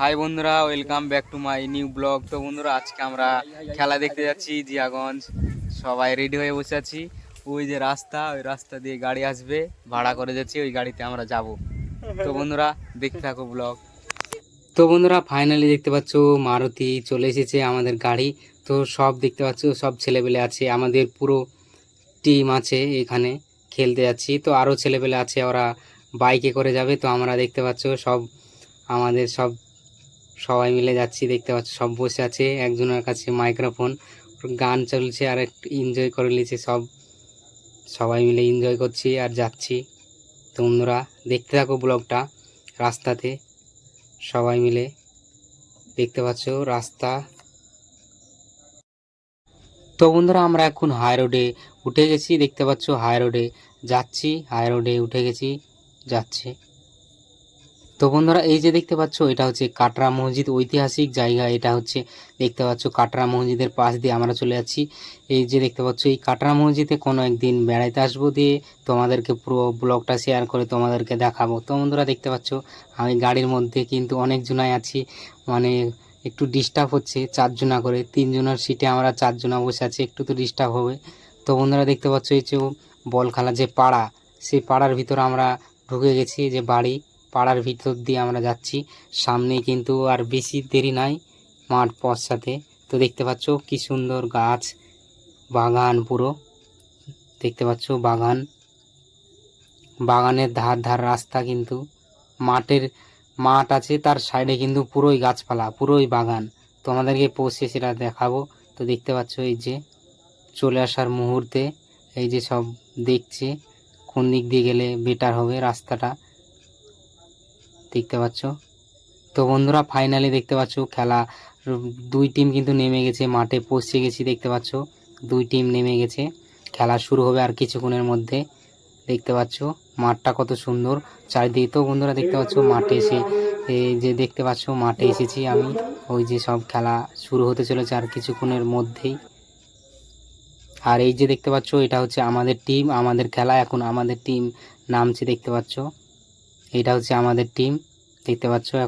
High বন্ধুরা welcome back to my new blog তো বন্ধুরা, আজকে আমরা খেলা দেখতে যাচ্ছি জিয়াগঞ্জ। সবাই রেডি হয়ে বসে আছি। ওই যে রাস্তা, ওই রাস্তা দিয়ে গাড়ি আসবে। ভাড়া করে যাচ্ছি, ওই গাড়িতে আমরা যাব। তো বন্ধুরা, দেখতে থাকো ব্লগ তো বন্ধুরা ফাইনালি দেখতে পাচ্ছ, মারুতি চলে এসেছে আমাদের গাড়ি। তো সব দেখতে পাচ্ছ, সব ছেলেপেলে আছে। আমাদের পুরো টিম আছে এখানে খেলতে যাচ্ছি। তো আরও ছেলেপেলে আছে, ওরা বাইকে করে যাবে। তো আমরা দেখতে পাচ্ছ, সব আমাদের সব সবাই মিলে যাচ্ছি, দেখতে পাচ্ছ সব বসে আছে, একজনের কাছে মাইক্রোফোন, গান চলছে আর একটু এনজয় করে নিয়েছে সব। সবাই মিলে এনজয় করছি আর যাচ্ছি। তো বন্ধুরা, দেখতে থাকো ব্লগটা রাস্তাতে। সবাই মিলে দেখতে পাচ্ছ রাস্তা। তো বন্ধুরা, আমরা এখন হাই রোডে উঠে গেছি, দেখতে পাচ্ছ হাই রোডে যাচ্ছি হাই রোডে উঠে গেছি, যাচ্ছি। তো বন্ধুরা, এই যে দেখতে পাচ্ছ, এটা হচ্ছে কাটরা মসজিদ, ঐতিহাসিক জায়গা। এটা হচ্ছে, দেখতে পাচ্ছ, কাটরা মসজিদের পাশ দিয়ে আমরা চলে যাচ্ছি। এই যে দেখতে পাচ্ছ, এই কাটরা মসজিদে কোনো একদিন বেড়াইতে আসব দিয়ে তোমাদেরকে পুরো ব্লগটা শেয়ার করে তোমাদেরকে দেখাবো। তো বন্ধুরা, দেখতে পাচ্ছ, আমি গাড়ির মধ্যে কিন্তু অনেক জনাই আছি। মানে একটু ডিস্টার্ব হচ্ছে চারজনা করে। তিনজনের সিটে আমরা চারজনা বসে আছি, একটু তো ডিস্টার্ব হবে। তো বন্ধুরা, দেখতে পাচ্ছ, এই যে বল খেলা যে পাড়া, সেই পাড়ার ভিতর আমরা ঢুকে গেছি, যে বাড়ি। পাড়ার ভিতর দিয়ে আমরা যাচ্ছি। সামনে কিন্তু আর বেশি দেরি নাই মাঠ পশ্চাতে তো দেখতে পাচ্ছ কি সুন্দর গাছ, বাগান পুরো। দেখতে পাচ্ছ বাগান। বাগানের ধার ধার রাস্তা কিন্তু। মাঠের মাঠ আছে, তার সাইডে কিন্তু পুরোই গাছপালা, পুরোই বাগান। তোমাদেরকে পৌঁছে সেটা দেখাবো। তো দেখতে পাচ্ছ এই যে চলে আসার মুহূর্তে, এই যে সব দেখছে, কোন দিক দিয়ে গেলে বেটার হবে রাস্তাটা। দেখতে পাচ্ছ। তো বন্ধুরা ফাইনালি দেখতে পাচ্ছ খেলা, দুই টিম কিন্তু নেমে গেছে, মাঠে পৌঁছে গেছি দেখতে পাচ্ছ। দুই টিম নেমে গেছে, খেলা শুরু হবে আর কিছুক্ষণের মধ্যে দেখতে পাচ্ছ। মাঠটা কত সুন্দর, চারিদিকে তো বন্ধুরা দেখতে পাচ্ছ, মাঠে এসে যে দেখতে পাচ্ছ, মাঠে এসেছি আমি। ওই যে সব খেলা শুরু হতে চলেছে আর কিছুক্ষণের মধ্যেই। আর এই যে দেখতে পাচ্ছ, এটা হচ্ছে আমাদের টিম আমাদের খেলা, এখন আমাদের টিম নামছে দেখতে পাচ্ছ। এটা হচ্ছে আমাদের টিম দেখতে পাচ্ছ এখন।